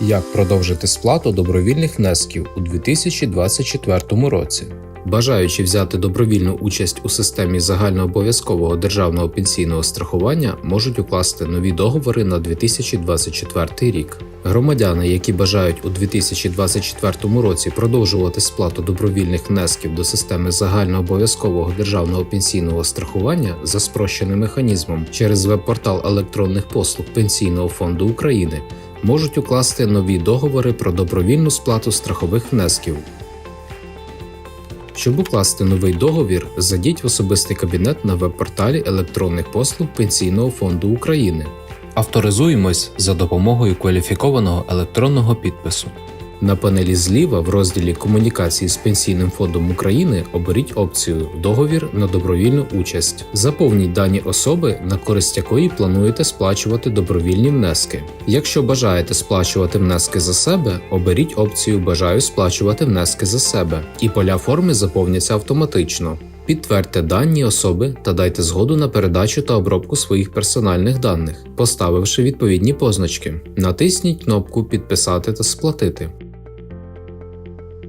Як продовжити сплату добровільних внесків у 2024 році? Бажаючи взяти добровільну участь у системі загальнообов'язкового державного пенсійного страхування, можуть укласти нові договори на 2024 рік. Громадяни, які бажають у 2024 році продовжувати сплату добровільних внесків до системи загальнообов'язкового державного пенсійного страхування за спрощеним механізмом через веб-портал електронних послуг Пенсійного фонду України, можуть укласти нові договори про добровільну сплату страхових внесків. Щоб укласти новий договір, зайдіть в особистий кабінет на веб-порталі електронних послуг Пенсійного фонду України. Авторизуємось за допомогою кваліфікованого електронного підпису. На панелі зліва в розділі Комунікації з Пенсійним фондом України оберіть опцію Договір на добровільну участь. Заповніть дані особи, на користь якої плануєте сплачувати добровільні внески. Якщо бажаєте сплачувати внески за себе, оберіть опцію Бажаю сплачувати внески за себе, і поля форми заповняться автоматично. Підтвердьте дані особи та дайте згоду на передачу та обробку своїх персональних даних, поставивши відповідні позначки. Натисніть кнопку Підписати та сплатити.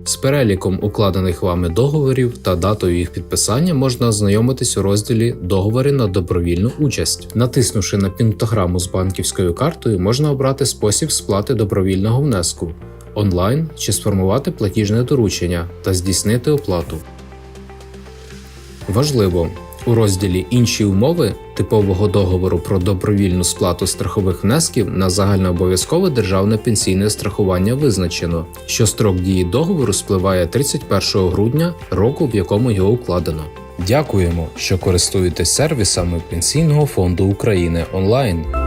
З переліком укладених вами договорів та датою їх підписання можна ознайомитись у розділі Договори на добровільну участь. Натиснувши на пінтограму з банківською картою, можна обрати спосіб сплати добровільного внеску онлайн чи сформувати платіжне доручення та здійснити оплату. Важливо, у розділі Інші умови типового договору про добровільну сплату страхових внесків на загальнообов'язкове державне пенсійне страхування визначено, що строк дії договору спливає 31 грудня року, в якому його укладено. Дякуємо, що користуєтесь сервісами Пенсійного фонду України онлайн.